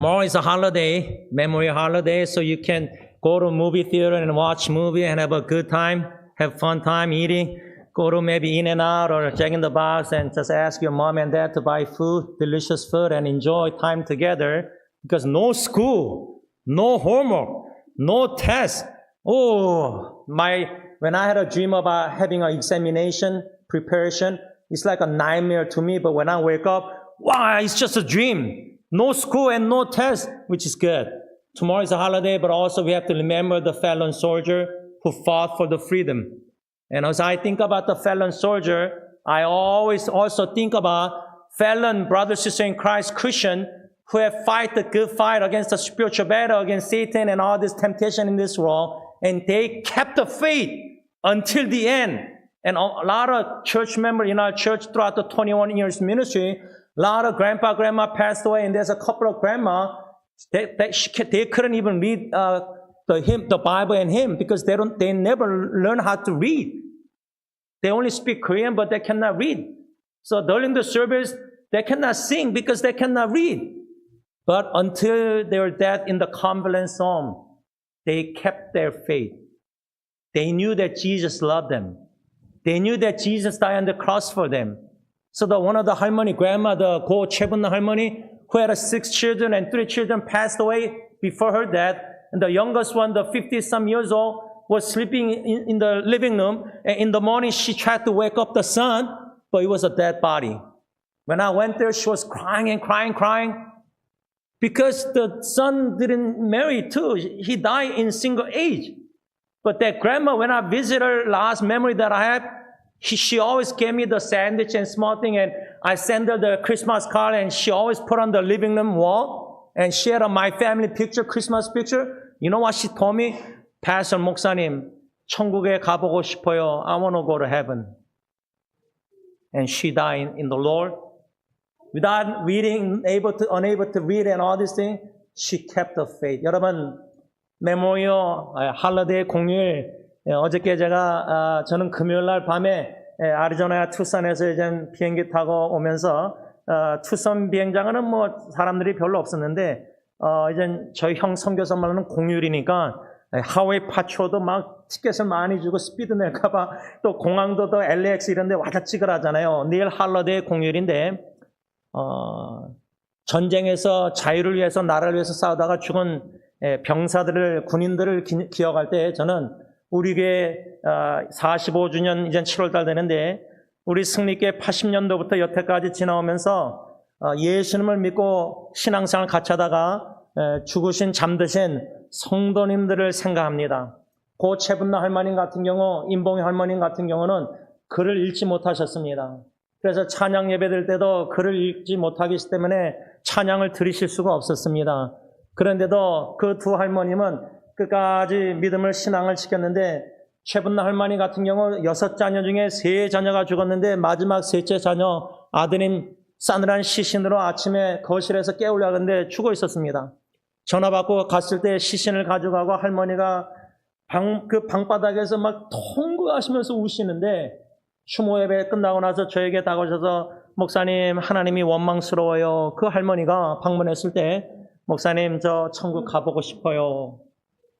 Tomorrow is a holiday, memory holiday, so you can go to movie theater and watch movie and have a good time, have fun time eating. Go to maybe In and Out or Jack in the Box and just ask your mom and dad to buy food, delicious food, and enjoy time together. Because no school, no homework, no test. Oh, my, when I had a dream about having an examination preparation, it's like a nightmare to me. But when I wake up, wow, it's just a dream. No school and no test, which is good. Tomorrow is a holiday, but also we have to remember the fallen soldier who fought for the freedom. And as I think about the fallen soldier, I always also think about fallen brothers, sisters in Christ, Christian, who have fight the good fight against the spiritual battle, against Satan and all this temptation in this world, and they kept the faith until the end. And a lot of church members in our church throughout the 21 years ministry, a lot of grandpa, grandma passed away, and there's a couple of grandma, they, they, they couldn't even read uh, the the Bible and hymn because they don't, they never learn how to read. They only speak Korean, but they cannot read. So during the service, they cannot sing because they cannot read. But until their death in the convalescent home, they kept their faith. They knew that Jesus loved them. They knew that Jesus died on the cross for them. So the one of the 할머니, grandma, the Go Chebun 할머니, who had six children and three children passed away before her death, and the youngest one, the 50 some years old, was sleeping in, in the living room. And in the morning, she tried to wake up the son, but it was a dead body. When I went there, she was crying and crying, crying. Because the son didn't marry too. He died in single age. But that grandma, when I visit her, last memory that I have, she, she always gave me the sandwich and small thing, and I send her the Christmas card, and she always put on the living room wall, and she had a my family picture, Christmas picture. You know what she told me? Pastor 목사님, 천국에 가보고 싶어요. I want to go to heaven. And she died in the Lord. Without reading, able to, unable to read and all these things, she kept the faith. 여러분, 메모리어 할러데이 공휴일 예, 어저께 제가 아, 저는 금요일 날 밤에 예, 아리조나 투싼에서 이제 비행기 타고 오면서 어, 투싼 비행장은 뭐 사람들이 별로 없었는데 어, 이제 저희 형 선교사 말로는 공휴일이니까 예, 하와이 파초도 막 티켓을 많이 주고 스피드 낼까봐 또 공항도 또 LAX 이런 데 와다 찍으라잖아요. 내일 할러데이 공휴일인데 어, 전쟁에서 자유를 위해서 나라를 위해서 싸우다가 죽은 예, 병사들을 군인들을 기, 기억할 때 저는 우리 교회 45주년 이제 7월 달 되는데 우리 승리교회 80년도부터 여태까지 지나오면서 어, 예수님을 믿고 신앙생활 같이 하다가 에, 죽으신 잠드신 성도님들을 생각합니다. 고채분나 할머님 같은 경우, 임봉희 할머님 같은 경우는 글을 읽지 못하셨습니다. 그래서 찬양 예배 될 때도 글을 읽지 못하기 때문에 찬양을 들으실 수가 없었습니다. 그런데도 그 두 할머님은 끝까지 믿음을 신앙을 지켰는데 최분나 할머니 같은 경우 여섯 자녀 중에 세 자녀가 죽었는데 마지막 셋째 자녀 아드님 싸늘한 시신으로 아침에 거실에서 깨우려고 하는데 죽어 있었습니다. 전화 받고 갔을 때 시신을 가져가고 할머니가 방, 그 방바닥에서 막 통곡하시면서 우시는데 추모 예배 끝나고 나서 저에게 다가오셔서 목사님 하나님이 원망스러워요. 그 할머니가 방문했을 때 목사님 저 천국 가보고 싶어요.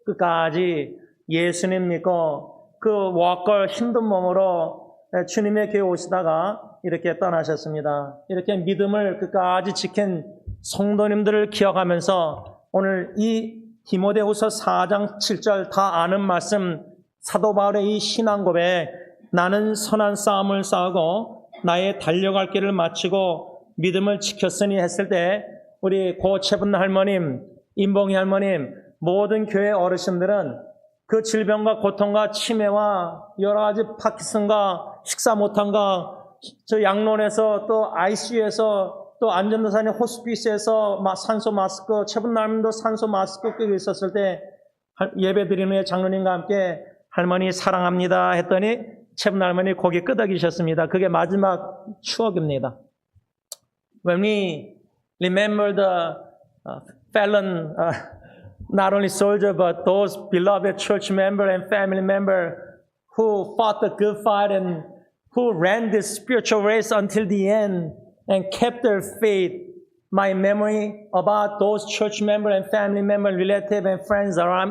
끝까지 예수님 믿고 그 와걸 힘든 몸으로 주님의 교회 오시다가 이렇게 떠나셨습니다. 이렇게 믿음을 끝까지 지킨 성도님들을 기억하면서 오늘 이 디모데후서 4장 7절 다 아는 말씀 사도 바울의 이 신앙 고백 나는 선한 싸움을 싸우고 나의 달려갈 길을 마치고 믿음을 지켰으니 했을 때 우리 고채분 할머님, 임봉희 할머님, 모든 교회 어르신들은 그 질병과 고통과 치매와 여러 가지 파키슨과 식사 못함과 저 양론에서 또 ICU에서 또 안전도산의 호스피스에서 산소 마스크, 최분날님도 산소 마스크 끼고 있었을 때 예배 드리는 장로님과 함께 할머니 사랑합니다 했더니 최분 할머니 고개 끄덕이셨습니다. 그게 마지막 추억입니다. When we remember the uh, fallen uh, not only soldier but those beloved church member and family member who fought the good fight and who ran this spiritual race until the end and kept their faith my memory about those church member and family members, relative and friends around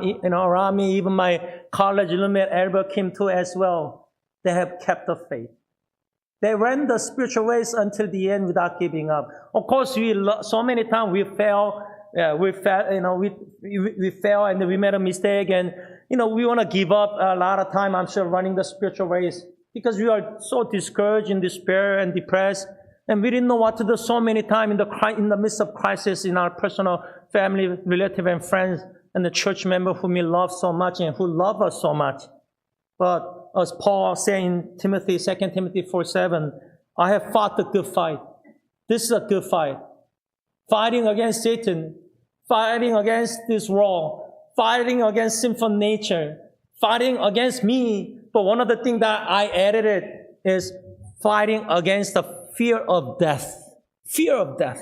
me, even my college roommate Albert Kim too as well. They have kept the faith. They ran the spiritual race until the end without giving up. Of course, we so many times we fail. Yeah, we fail. You know, we, we we fail and we made a mistake, and you know we want to give up a lot of time. I'm sure running the spiritual race because we are so discouraged, in despair, and depressed, and we didn't know what to do. So many times in the in the midst of crisis in our personal family, relative, and friends, and the church member whom we love so much and who love us so much. But as Paul said in Timothy, 2 Timothy 4 7, I have fought the good fight. This is a good fight. Fighting against Satan, fighting against this world, fighting against sinful nature, fighting against me. But one of the things that I added it is fighting against the fear of death. Fear of death.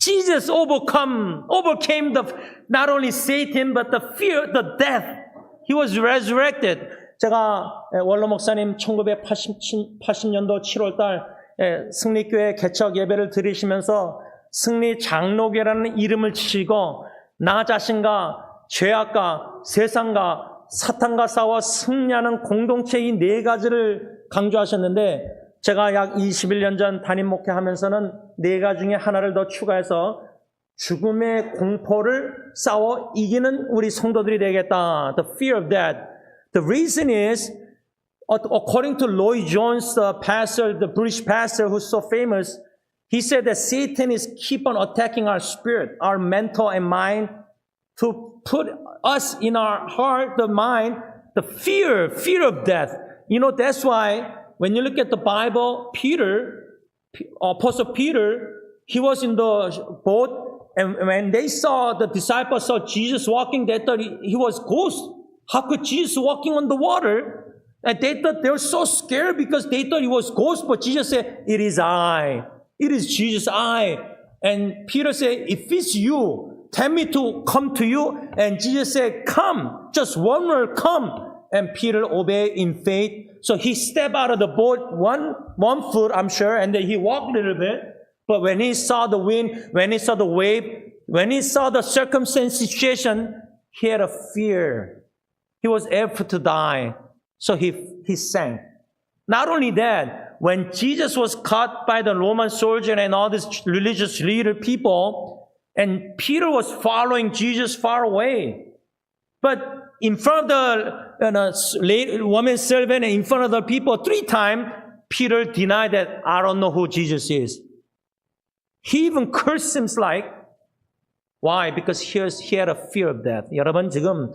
Jesus overcome, overcame the, not only Satan, but the fear, the death. He was resurrected. 제가 예, 원로 목사님 1980년도 7월달 예, 승리교회 개척 예배를 드리시면서 승리 장로교라는 이름을 치시고 나 자신과 죄악과 세상과 사탄과 싸워 승리하는 공동체 이네 가지를 강조하셨는데 제가 약 21년 전 담임 목회하면서는 네 가지 중에 하나를 더 추가해서 죽음의 공포를 싸워 이기는 우리 성도들이 되겠다. The fear of death. The reason is, according to Lloyd Jones, the pastor, the British pastor who's so famous, he said that Satan is keep on attacking our spirit, our mental and mind, to put us in our heart, the mind, the fear, fear of death. You know, that's why when you look at the Bible, Peter, Apostle Peter, he was in the boat, and when they saw the disciples saw Jesus walking, they thought he, he was ghost. How could Jesus walking on the water? And they thought they were so scared because they thought he was ghost, but Jesus said, It is I. It is Jesus I. And Peter said, If it's you, tell me to come to you. And Jesus said, Come. Just one word, come. And Peter obeyed in faith. So he stepped out of the boat, one, one foot, I'm sure, and then he walked a little bit. But when he saw the wind, when he saw the wave, when he saw the circumstance situation, he had a fear. He was able to die. So he, he sank. Not only that, when Jesus was caught by the Roman soldier and all these religious leader people, and Peter was following Jesus far away. But in front of the you know, lady, woman servant and in front of the people, three times, Peter denied that I don't know who Jesus is. He even cursed him like, why? Because he, has, he had a fear of death. 여러분 지금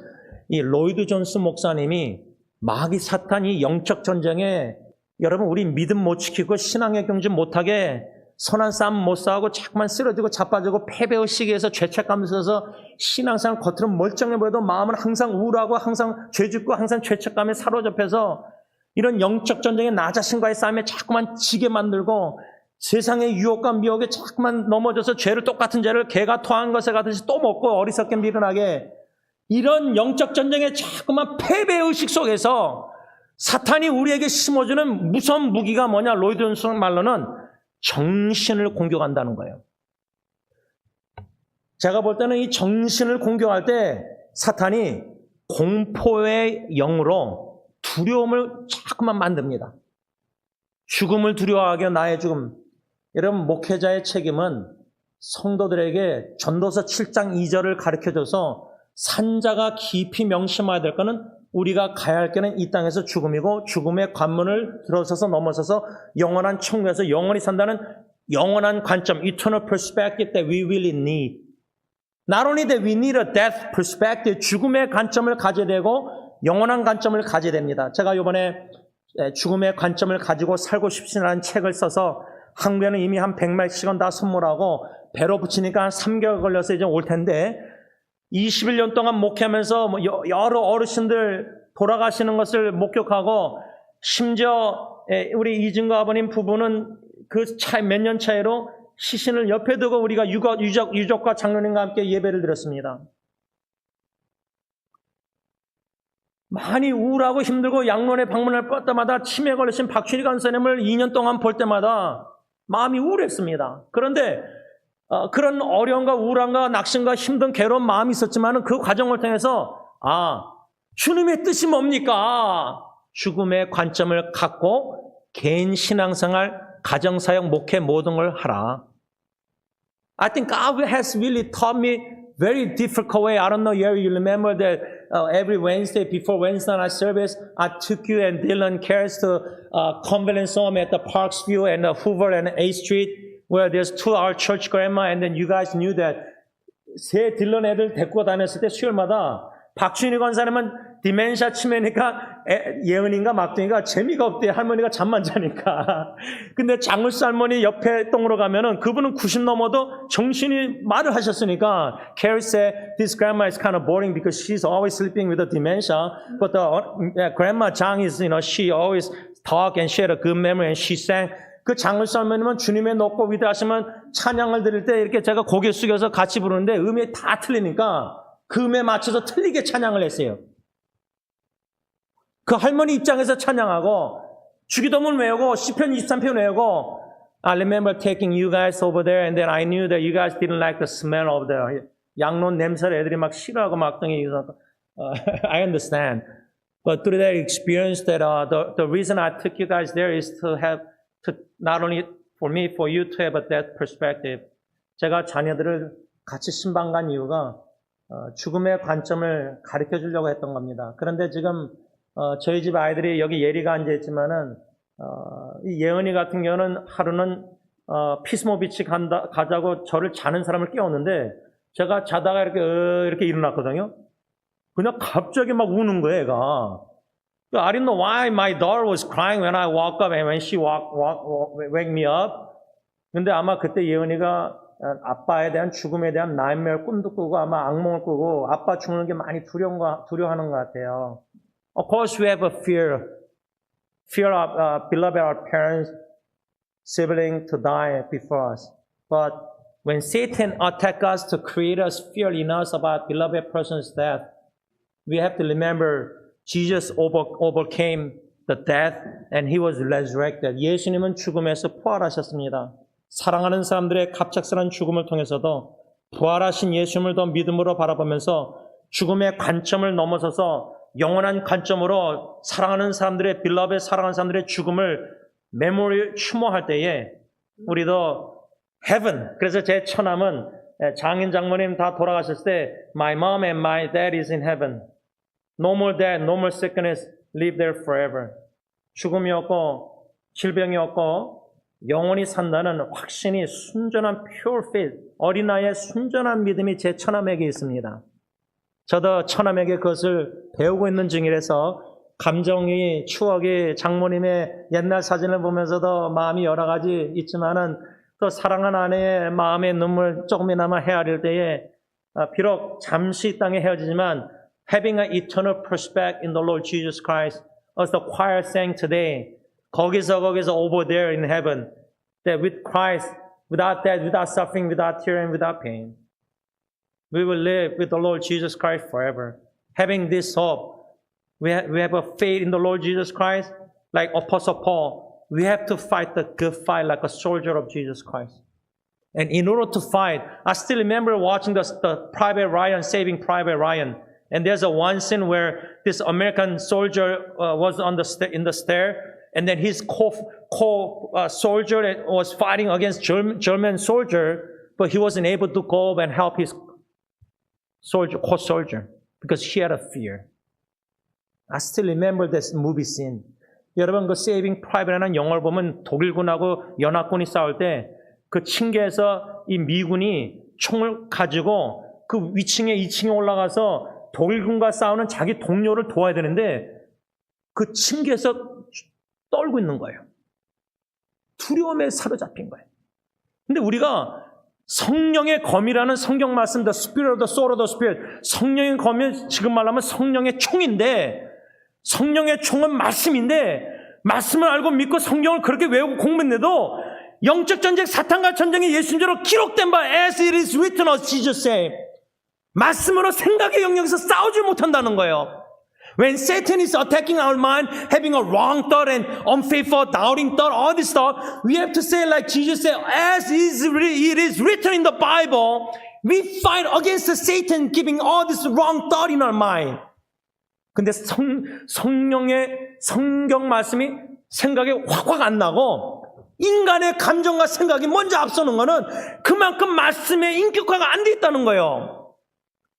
이 로이드 존스 목사님이 마귀 사탄이 영적 전쟁에 여러분 우리 믿음 못 지키고 신앙의 경주 못하게 선한 싸움 못 싸우고 자꾸만 쓰러지고 자빠지고 패배의식에서 죄책감 있어서 신앙생활 겉으로 멀쩡해 보여도 마음은 항상 우울하고 항상 죄짓고 항상 죄책감에 사로잡혀서 이런 영적 전쟁에 나 자신과의 싸움에 자꾸만 지게 만들고 세상의 유혹과 미혹에 자꾸만 넘어져서 죄를 똑같은 죄를 개가 토한 것에 가듯이 또 먹고 어리석게 미련하게 이런 영적 전쟁에 자꾸만 패배의식 속에서 사탄이 우리에게 심어주는 무서운 무기가 뭐냐 로이드 존 말로는 정신을 공격한다는 거예요. 제가 볼 때는 이 정신을 공격할 때 사탄이 공포의 영으로 두려움을 자꾸만 만듭니다. 죽음을 두려워하게 나의 죽음. 여러분, 목회자의 책임은 성도들에게 전도서 7장 2절을 가르쳐줘서 산자가 깊이 명심해야 될 것은 우리가 가야 할 길은 이 땅에서 죽음이고 죽음의 관문을 들어서서 넘어서서 영원한 천국에서 영원히 산다는 영원한 관점, eternal perspective that we really need. Not only that we need a death perspective, 죽음의 관점을 가져야 되고 영원한 관점을 가져야 됩니다. 제가 이번에 죽음의 관점을 가지고 살고 싶지라는 책을 써서 한국에는 이미 한 100마씩은 다 선물하고 배로 붙이니까 한 3개월 걸려서 이제 올 텐데 21년 동안 목회하면서 뭐 여- 여러 어르신들 돌아가시는 것을 목격하고 심지어 에, 우리 이진거 아버님 부부는 그 차이 몇 년 차이로 시신을 옆에 두고 우리가 유거, 유적, 유족과 장로님과 함께 예배를 드렸습니다. 많이 우울하고 힘들고 양론에 방문할 때마다 치매 걸리신 박춘희 간사님을 2년 동안 볼 때마다 마음이 우울했습니다. 그런데 어, 그런 어려움과 우울함과 낙심과 힘든 괴로운 마음이 있었지만은 그 과정을 통해서 아 주님의 뜻이 뭡니까? 죽음의 관점을 갖고 개인 신앙생활, 가정사역, 목회 모든 걸 하라. I think God has really taught me very difficult way. I don't know if you remember that uh, every Wednesday before Wednesday night service, I took you and Dylan Cares to uh, Convent Home at the Parksview and uh, Hoover and A Street, where there's two our church grandma, and then you guys knew that 새 딜런 애들 데리고 다녔을 때 수요일마다 박준희 권사님은 디멘샤 치매니까 애- 예은인가 막둥이가 재미가 없대 할머니가 잠만 자니까 근데 장울수 할머니 옆에 똥으로 가면은 그분은 90 넘어도 정신이 말을 하셨으니까 Carrie said this grandma is kind of boring because she's always sleeping with the dementia but the uh, grandma Zhang is you know she always talk and she had a good memory and she sang 그 장울수 할머니는 주님의 높고 위대하시면 찬양을 드릴 때 이렇게 제가 고개 숙여서 같이 부르는데 음이 다 틀리니까 그 음에 맞춰서 틀리게 찬양을 했어요. 그 할머니 입장에서 찬양하고 주기도문 외우고 시편 23편 외우고 I remember taking you guys over there and then I knew that you guys didn't like the smell of the 양론 냄새를 애들이 막 싫어하고 막둥이 uh, I understand. But through that experience that uh, the, the reason I took you guys there is to have to not only for me, for you to have that perspective. 제가 자녀들을 같이 신방 간 이유가 어, 죽음의 관점을 가르쳐 주려고 했던 겁니다. 그런데 지금 어, 저희 집 아이들이 여기 예리가 앉아 있지만은 어, 이 예은이 같은 경우는 하루는 어, 피스모비치 간다, 가자고 저를 자는 사람을 깨웠는데 제가 자다가 이렇게 어, 이렇게 일어났거든요. 그냥 갑자기 막 우는 거예요, 얘가. I didn't know why my daughter was crying when I woke up and when she walk, walk, walk, wake me up. 근데 아마 그때 예은이가 아빠에 대한 죽음에 대한 나이멜 꿈도 꾸고 아마 악몽을 꾸고 아빠 죽는 게 많이 두려운 거, 두려워하는 것 같아요. Of course, we have a fear. Fear of uh, beloved our parents, sibling to die before us. But when Satan attack us to create us fear in us about beloved person's death, we have to remember Jesus over, overcame the death and he was resurrected. 예수님은 죽음에서 부활하셨습니다. 사랑하는 사람들의 갑작스런 죽음을 통해서도 부활하신 예수님을 더 믿음으로 바라보면서 죽음의 관점을 넘어서서 영원한 관점으로 사랑하는 사람들의 빌럽의 사랑하는 사람들의 죽음을 메모리 추모할 때에 우리도 heaven 그래서 제 처남은 장인 장모님 다 돌아가셨을 때 my mom and my dad is in heaven no more death, no more sickness, live there forever 죽음이 없고 질병이 없고 영원히 산다는 확신이 순전한 pure faith, 어린아이의 순전한 믿음이 제 처남에게 있습니다. 저도 처남에게 그것을 배우고 있는 중이라서 감정이, 추억이 장모님의 옛날 사진을 보면서도 마음이 여러 가지 있지만은 또 사랑하는 아내의 마음의 눈물 조금이나마 헤아릴 때에 아, 비록 잠시 이 땅에 헤어지지만 having an eternal perspective in the Lord Jesus Christ as the choir sang today 거기서 거기서 over there in heaven that with Christ without death, without suffering, without tear and without pain we will live with the Lord Jesus Christ forever. Having this hope, we have, we have a faith in the Lord Jesus Christ, like Apostle Paul. We have to fight the good fight like a soldier of Jesus Christ. And in order to fight, I still remember watching the, the Private Ryan, Saving Private Ryan. And there's a one scene where this American soldier uh, was on the sta- in the stair, and then his co, co uh, soldier was fighting against German, German soldier, but he wasn't able to go and help his soldier, co-soldier, because he had a fear. I still remember this movie scene. 여러분 그 Saving Private라는 영화를 보면 독일군하고 연합군이 싸울 때 그 층계에서 이 미군이 총을 가지고 그 위층에 2층에 올라가서 독일군과 싸우는 자기 동료를 도와야 되는데 그 층계에서 떨고 있는 거예요. 두려움에 사로잡힌 거예요. 근데 우리가 성령의 검이라는 성경 말씀, the spirit of the soul of the spirit. 성령의 검이 지금 말하면 성령의 총인데, 성령의 총은 말씀인데, 말씀을 알고 믿고 성경을 그렇게 외우고 공부했는데도, 영적 전쟁, 사탄과 전쟁이 예수님대로 기록된 바, as it is written, as Jesus said. 말씀으로 생각의 영역에서 싸우지 못한다는 거예요. When Satan is attacking our mind, having a wrong thought and unfaithful, doubting thought, all this thought, we have to say like Jesus said, as is, it is written in the Bible, we fight against Satan giving all this wrong thought in our mind. 근데 성, 성령의 성경 말씀이 생각에 확확 안 나고 인간의 감정과 생각이 먼저 앞서는 거는 그만큼 말씀의 인격화가 안 돼 있다는 거예요.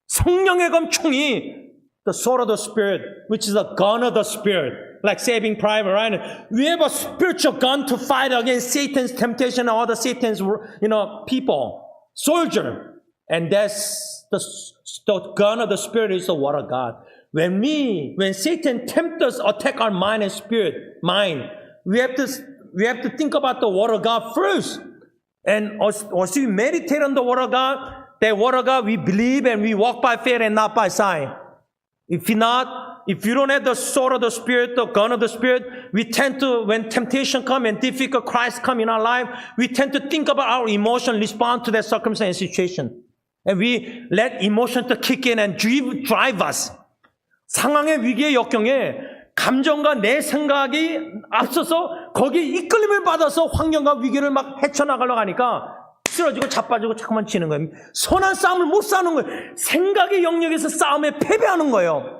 성령의 검총이 the sword of the spirit, which is a gun of the spirit, like saving private Ryan. We have a spiritual gun to fight against Satan's temptation and all the Satan's, you know, people, soldier, and that's the, the gun of the spirit is the word of God. When we, when Satan tempts us, attack our mind and spirit, mind, we have to, we have to think about the word of God first. And as, as we meditate on the word of God, that word of God we believe and we walk by faith and not by sight. If you not, if you don't have the sword of the spirit, the gun of the spirit, we tend to, when temptation come and difficult Christ come in our life, we tend to think about our emotion, respond to that circumstance situation. And we let emotion to kick in and drive, drive us. 상황의 위기의 역경에 감정과 내 생각이 앞서서 거기에 이끌림을 받아서 환경과 위기를 막 헤쳐나가려고 하니까 쓰러지고 자빠지고 자꾸만 치는 거예요. 선한 싸움을 못 싸는 거예요. 생각의 영역에서 싸움에 패배하는 거예요.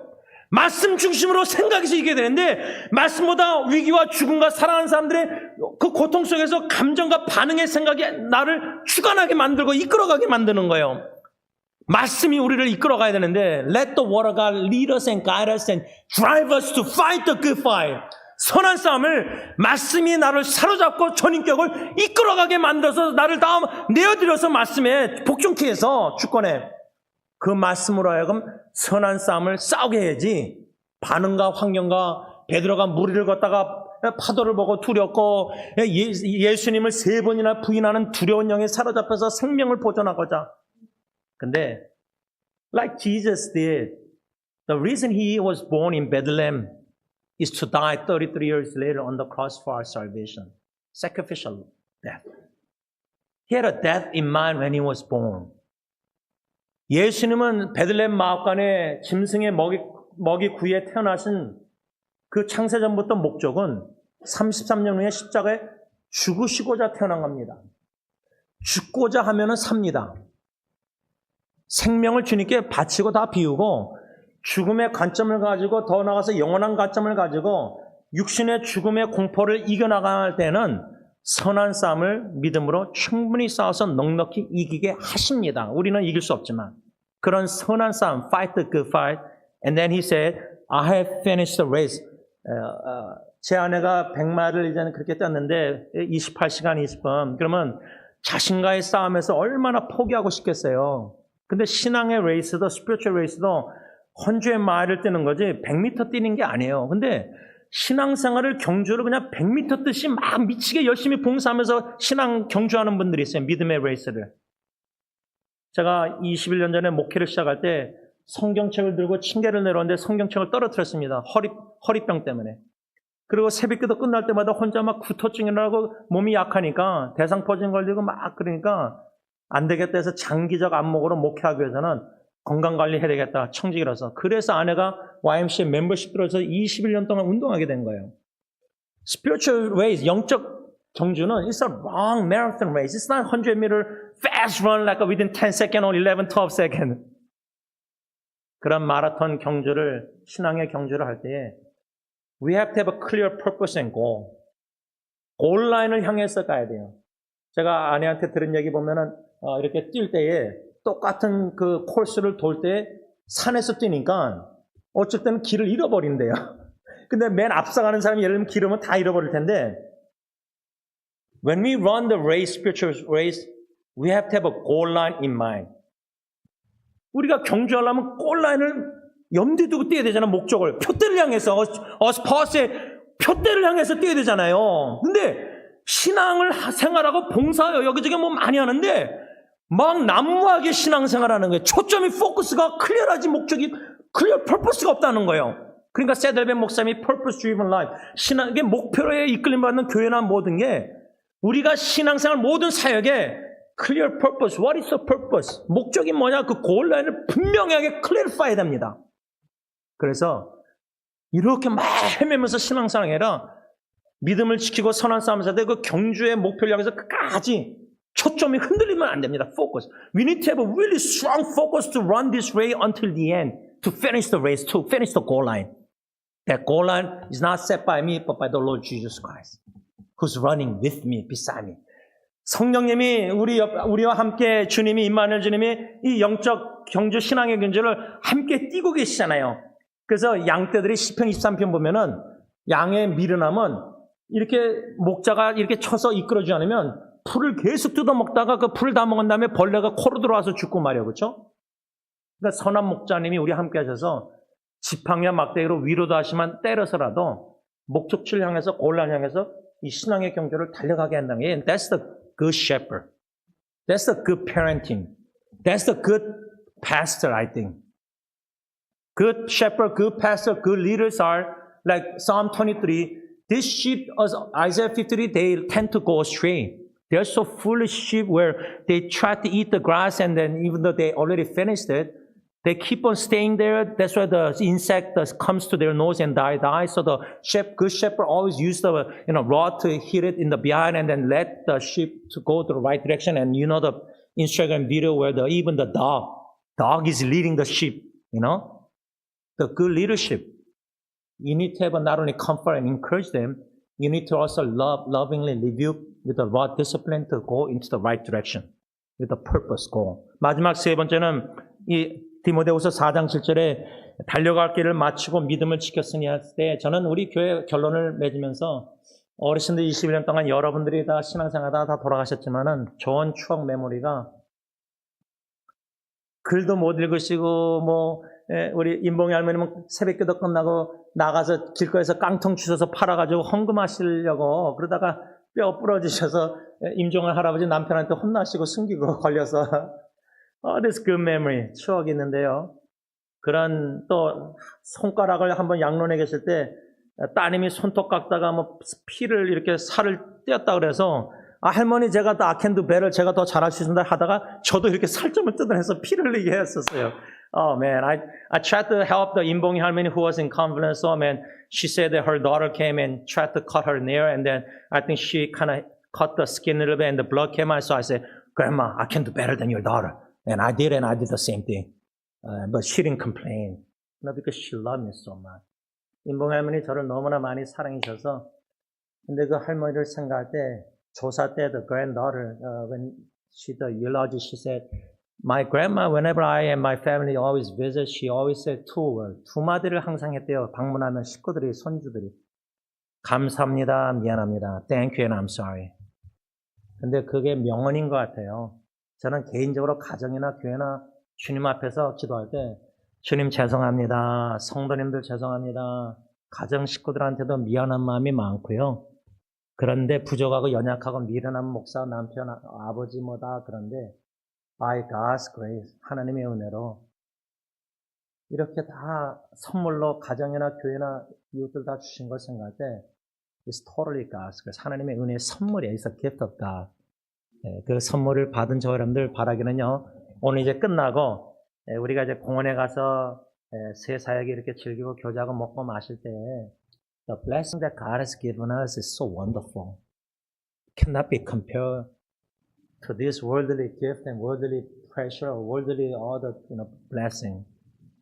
말씀 중심으로 생각에서 이기게 되는데 말씀보다 위기와 죽음과 살아가는 사람들의 그 고통 속에서 감정과 반응의 생각이 나를 주관하게 만들고 이끌어가게 만드는 거예요. 말씀이 우리를 이끌어가야 되는데 let the of God lead us and guide us and drive us to fight the good fight. 선한 싸움을 말씀이 나를 사로잡고 전인격을 이끌어가게 만들어서 나를 다음 내어드려서 말씀에 복종케 해서 주권에 그 말씀으로 하여금 선한 싸움을 싸우게 해야지 반응과 환경과 베드로가 무리를 걷다가 파도를 보고 두렵고 예, 예수님을 세 번이나 부인하는 두려운 영에 사로잡혀서 생명을 보존하고자. 근데 like Jesus did, the reason he was born in Bethlehem is to die 33 years later on the cross for our salvation. Sacrificial death. He had a death in mind when he was born. 예수님은 베들레헴 마을간에 짐승의 먹이, 먹이 구에 태어나신 그 창세전부터 목적은 33년 후에 십자가에 죽으시고자 태어난 겁니다. 죽고자 하면은 삽니다. 생명을 주님께 바치고 다 비우고 죽음의 관점을 가지고 더 나아가서 영원한 관점을 가지고 육신의 죽음의 공포를 이겨나갈 때는 선한 싸움을 믿음으로 충분히 싸워서 넉넉히 이기게 하십니다. 우리는 이길 수 없지만 그런 선한 싸움, fight the good fight. And then he said, I have finished the race. 어, 어, 제 아내가 100마일을 이제는 그렇게 뛰었는데 28시간 20분. 그러면 자신과의 싸움에서 얼마나 포기하고 싶겠어요. 근데 신앙의 레이스도 스피리추얼 레이스도 헌주의 마일을 뛰는 거지 100m 뛰는 게 아니에요. 근데 신앙생활을 경주로 그냥 100m 뛰시 막 미치게 열심히 봉사하면서 신앙 경주하는 분들이 있어요. 믿음의 레이스를. 제가 21년 전에 목회를 시작할 때 성경책을 들고 층계를 내려오는데 성경책을 떨어뜨렸습니다. 허리, 허리병 때문에. 그리고 새벽기도 끝날 때마다 혼자 막 구토증이라고 몸이 약하니까 대상포진 걸리고 막 그러니까 안 되겠다 해서 장기적 안목으로 목회하기 위해서는 건강관리 해야 되겠다. 청직이라서. 그래서 아내가 YMCA 멤버십 들어서 21년 동안 운동하게 된 거예요. Spiritual race, 영적 경주는 it's a long marathon race. It's not 100 meter fast run like within 10 second or 11, 12 second. 그런 마라톤 경주를, 신앙의 경주를 할 때에 we have to have a clear purpose and goal. 골 라인을 향해서 가야 돼요. 제가 아내한테 들은 얘기 보면은 어, 이렇게 뛸 때에 똑같은 그 코스를 돌 때 산에서 뛰니까 때는 길을 잃어버린대요. 근데 맨 앞서가는 사람이 예를 들면 길으면 다 잃어버릴 텐데 when we run the race, spiritual race, we have to have a goal line in mind. 우리가 경주하려면 골 라인을 염두에 두고 뛰어야 되잖아, 목적을. 표대를 향해서, 어스퍼스의 표대를 향해서 뛰어야 되잖아요. 근데 신앙을 생활하고 봉사 여기저기 뭐 많이 하는데 막 난무하게 신앙생활 하는 거예요. 초점이 포커스가 클리어하지 목적이 클리어 퍼포스가 없다는 거예요. 그러니까 세델벤 목사님이 purpose driven 신앙의 목표에 이끌림 받는 교회나 모든 게 우리가 신앙생활 모든 사역에 clear purpose, what is the purpose? 목적이 뭐냐? 그 골 라인을 분명하게 클리어파이 됩니다. 그래서 이렇게 막 헤매면서 신앙생활 해라. 믿음을 지키고 선한 싸움을 돼. 그 경주의 목표를 향해서 끝까지 초점이 흔들리면 안 됩니다. Focus. We need to have a really strong focus to run this race until the end, to finish the race, to finish the goal line. That goal line is not set by me, but by the Lord Jesus Christ, who's running with me, beside me. 성령님이 우리 옆, 우리와 함께 주님이 임마누엘 주님이 이 영적 경주 신앙의 경주를 함께 뛰고 계시잖아요. 그래서 양떼들이 시편 23편 보면은 양의 미련함은 이렇게 목자가 이렇게 쳐서 이끌어주지 않으면 풀을 계속 뜯어먹다가 그 풀을 다 먹은 다음에 벌레가 코로 들어와서 죽고 말이에요. 그렇죠? 그러니까 선한 목자님이 우리 함께 하셔서 지팡이와 막대기로 위로도 하시만 때려서라도 목적지를 향해서 곤란 향해서 이 신앙의 경주를 달려가게 한다는 게 That's the good shepherd. That's the good parenting. That's the good pastor, I think. Good shepherd, good pastor, good leaders are like Psalm 23. These sheep, as Isaiah 53, they tend to go astray. They're so foolish sheep where they try to eat the grass and then even though they already finished it, they keep on staying there. That's why the insect comes to their nose and die, die. So the shepherd, good shepherd always use the you know rod to hit it in the behind and then let the sheep to go to the right direction. And you know the Instagram video where the even the dog, dog is leading the sheep. You know, the good leadership. You need to have not only comfort and encourage them, you need to also love, lovingly rebuke with the right discipline to go into the right direction, with a purpose goal. 마지막 세 번째는 이 디모데후서 4장 7절에 달려갈 길을 마치고 믿음을 지켰으니 할 때 저는 우리 교회 결론을 맺으면서 어르신들 21년 동안 여러분들이 다 신앙생활하다 다 돌아가셨지만은 좋은 추억 메모리가 글도 못 읽으시고 뭐 예, 우리 인봉이 할머니는 새벽기도 끝나고 나가서 길거리에서 깡통 주워서 팔아가지고 헌금하시려고 그러다가 뼈 부러지셔서 예, 임종환 할아버지 남편한테 혼나시고 숨기고 걸려서 oh, this good memory 추억이 있는데요. 그런 또 손가락을 한번 양론에 계실 때 따님이 손톱 깎다가 뭐 피를 이렇게 살을 떼었다 그래서 아, 할머니 제가 더 아켄드 배를 제가 더 잘할 수 있는다 하다가 저도 이렇게 살점을 뜯어내서 피를 흘리게 했었어요. Oh man, I, I tried to help the 인봉이 할머니 who was in convalescent home and she said that her daughter came and tried to cut her nail and then I think she kind of cut the skin a little bit and the blood came out. So I said, Grandma, I can do better than your daughter. And I did and I did the same thing. Uh, but she didn't complain. Not because she loved me so much. 인봉 할머니 저를 너무나 많이 사랑해셔서 근데 그 할머니를 생각할 때 조사 때 the granddaughter uh, when she the eulogy she said my grandma whenever I and my family always visit she always said two words. 두 마디를 항상 했대요. 방문하면 식구들이 손주들이. 감사합니다. 미안합니다. Thank you and I'm sorry. 근데 그게 명언인 것 같아요. 저는 개인적으로 가정이나 교회나 주님 앞에서 기도할 때 주님 죄송합니다. 성도님들 죄송합니다. 가정 식구들한테도 미안한 마음이 많고요. 그런데 부족하고 연약하고 미련한 목사, 남편, 아- 아버지 뭐다 그런데 by God's grace 하나님의 은혜로 이렇게 다 선물로 가정이나 교회나 이웃들 다 주신 걸 생각할 때 it's totally God's grace 하나님의 은혜의. It's a gift of God. 예, 그 선물을 받은 저 여러분들 바라기는요. 오늘 이제 끝나고 예, 우리가 이제 공원에 가서 예, 새 사역이 이렇게 즐기고 교제하고 먹고 마실 때 The blessing that God has given us is so wonderful. Cannot be compared to this worldly gift and worldly pressure or worldly other you know, blessing.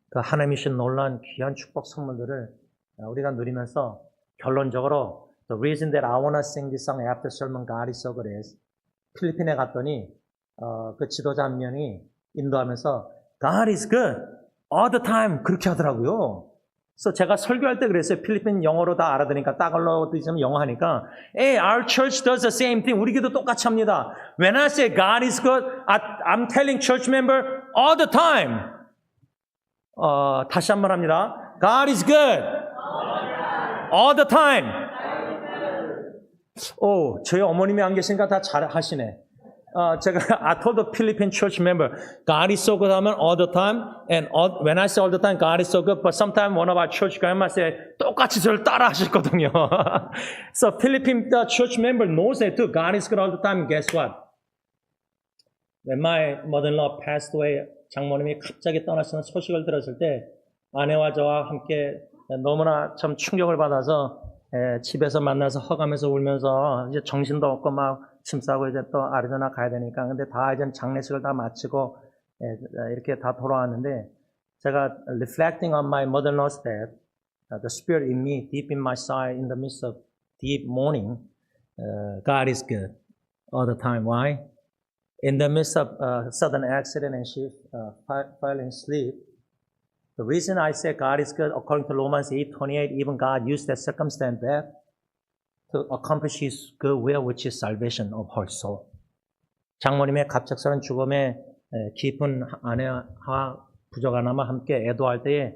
그 하나님이 주신 놀라운 귀한 축복 선물들을 우리가 누리면서 결론적으로 the reason that I want to sing this song after sermon God is so good is 필리핀에 갔더니 어, 그 지도자 한 명이 인도하면서 God is good all the time 그렇게 하더라고요. 그래서 제가 설교할 때 그랬어요. 필리핀 영어로 다 알아들으니까 있으면 영어 하니까 Hey, our church does the same thing. 우리 교도 똑같이 합니다. When I say God is good, I, I'm telling church member all the time. 어, 다시 한 번 합니다. God is good. All the time. 오, 저희 어머님이 안 계시니까 다 잘 하시네. 어, 제가 I told the Philippine church member, God is so good 하면 all the time, and all, when I say all the time, God is so good, but sometimes one of our church grandma say 똑같이 저를 따라 하시거든요. so Philippine church member knows that too. God is good all the time. Guess what? When my mother-in-law passed away, 장모님이 갑자기 떠나시는 소식을 들었을 때 아내와 저와 함께 너무나 참 충격을 받아서 에, 집에서 만나서 허가면서 울면서 이제 정신도 없고 막 침싸고 이제 또 아리조나 가야 되니까 근데 다 이제 장례식을 다 마치고 에, 이렇게 다 돌아왔는데 제가 reflecting on my mother-in-law's death, uh, the spirit in me, deep in my side, in the midst of deep mourning, uh, God is good all the time. Why? In the midst of uh, sudden accident and she uh, fell, in sleep, the reason I say God is good, according to Romans 8:28, even God used that circumstance there to accomplish His good will, which is salvation of her soul. 장모님의 갑작스런 죽음에 에, 깊은 아내와 부족하나마 함께 애도할 때에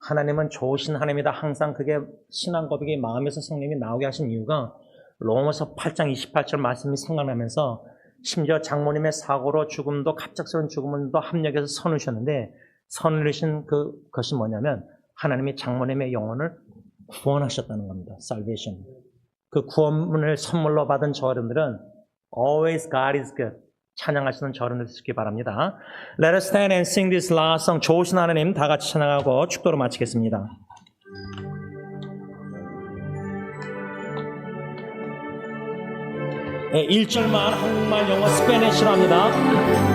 하나님은 좋으신 하나님이다. 항상 그게 신앙 고백이 마음에서 성령이 나오게 하신 이유가 로마서 8장 28절 말씀이 생각나면서 심지어 장모님의 사고로 죽음도 갑작스러운 죽음도 합력해서 선우셨는데 선우신 그 것이 뭐냐면 하나님이 장모님의 영혼을 구원하셨다는 겁니다. salvation. 그 구원을 선물로 받은 저 어른들은 always God is good. 찬양하시는 저 어른들 되시기 바랍니다. Let us stand and sing this last song. 좋으신 하나님 다 같이 찬양하고 축도로 마치겠습니다. 네, 1절만 한국말 영어 스페니쉬로 합니다.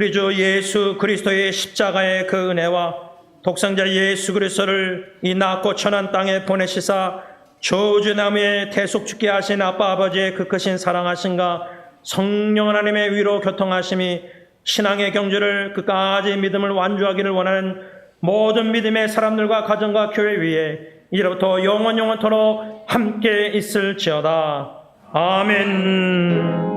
우리 주 예수 그리스도의 십자가의 그 은혜와 독생자 예수 그리스도를 이 낮고 천한 땅에 보내시사 저주나무에 대속 죽게 하신 아빠 아버지의 그 크신 사랑하신가 성령 하나님의 위로 교통하심이 신앙의 경주를 끝까지 믿음을 완주하기를 원하는 모든 믿음의 사람들과 가정과 교회 위에 이로부터 영원 영원토록 함께 있을지어다. 아멘